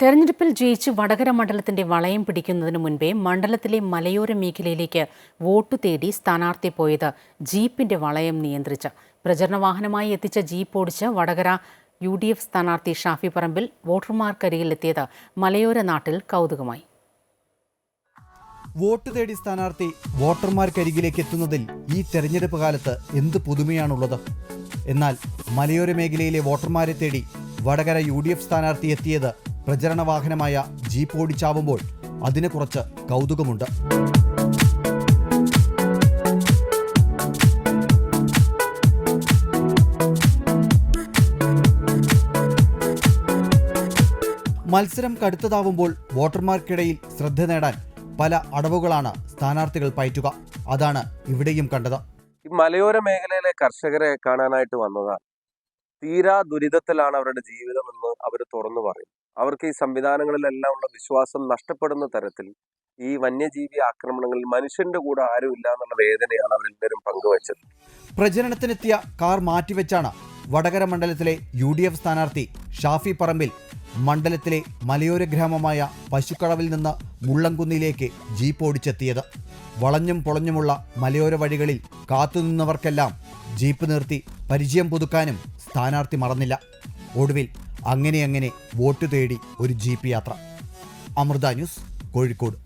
തെരഞ്ഞെടുപ്പിൽ ജയിച്ച് വടകര മണ്ഡലത്തിന്റെ വളയം പിടിക്കുന്നതിന് മുൻപേ മണ്ഡലത്തിലെ മലയോര മേഖലയിലേക്ക് വോട്ടു തേടി സ്ഥാനാർത്ഥി പോയത് ജീപ്പിന്റെ വളയം നിയന്ത്രിച്ച്. പ്രചരണ വാഹനമായി എത്തിച്ച ജീപ്പ് ഓടിച്ച് വടകര യു ഡി എഫ് സ്ഥാനാർത്ഥി ഷാഫി പറമ്പിൽ വോട്ടർമാർക്കരികിലെത്തിയത് മലയോര നാട്ടിൽ കൗതുകമായി. വോട്ട് തേടി സ്ഥാനാർത്ഥി വോട്ടർമാർക്കരികിലേക്ക് എത്തുന്നതിൽ ഈ തെരഞ്ഞെടുപ്പ് കാലത്ത് എന്ത് പുതുമയാണുള്ളത്? എന്നാൽ മലയോര മേഖലയിലെ വോട്ടർമാരെ തേടി വടകര യു ഡി എഫ് സ്ഥാനാർത്ഥി എത്തിയത് പ്രചരണ വാഹനമായ ജീപ്പ് ഓടിച്ചാവുമ്പോൾ അതിന് കുറച്ച് കൗതുകമുണ്ട്. മത്സരം കടുത്തതാവുമ്പോൾ വോട്ടർമാർക്കിടയിൽ ശ്രദ്ധ നേടാൻ പല അടവുകളാണ് സ്ഥാനാർത്ഥികൾ പയറ്റുക. അതാണ് ഇവിടെയും കണ്ടത്. മലയോര മേഖലയിലെ കർഷകരെ കാണാനായിട്ട് വന്നതാണ് തീരാ ദുരിതത്തിലാണ് അവരുടെ ജീവിതം എന്ന് അവർ തുറന്നു പറയും. അവർക്ക് ഈ സംവിധാനങ്ങളിലെല്ലാം ഉള്ള വിശ്വാസം നഷ്ടപ്പെടുന്ന തരത്തിൽ ഈ വന്യജീവി ആക്രമണങ്ങളിൽ മനുഷ്യന്റെ കൂടെ ആരും ഇല്ല എന്നുള്ള വേദനയാണ് അവരെല്ലാവരും പങ്കുവച്ചത്. പ്രചരണത്തിനെത്തിയ കാർ മാറ്റിവെച്ചാണ് വടകര മണ്ഡലത്തിലെ യു ഡി എഫ് സ്ഥാനാർത്ഥി ഷാഫി പറമ്പിൽ മണ്ഡലത്തിലെ മലയോര ഗ്രാമമായ പശുക്കടവിൽ നിന്ന് മുള്ളംകുന്നിലേക്ക് ജീപ്പ് ഓടിച്ചെത്തിയത്. വളഞ്ഞും പൊളഞ്ഞുമുള്ള മലയോര വഴികളിൽ കാത്തുനിന്നവർക്കെല്ലാം ജീപ്പ് നിർത്തി പരിചയം പുതുക്കാനും സ്ഥാനാർത്ഥി മറന്നില്ല. ഒടുവിൽ അങ്ങനെ അങ്ങനെ വോട്ട് തേടി ഒരു ജീപ്പ് യാത്ര. അമൃത ന്യൂസ് കോഴിക്കോട്.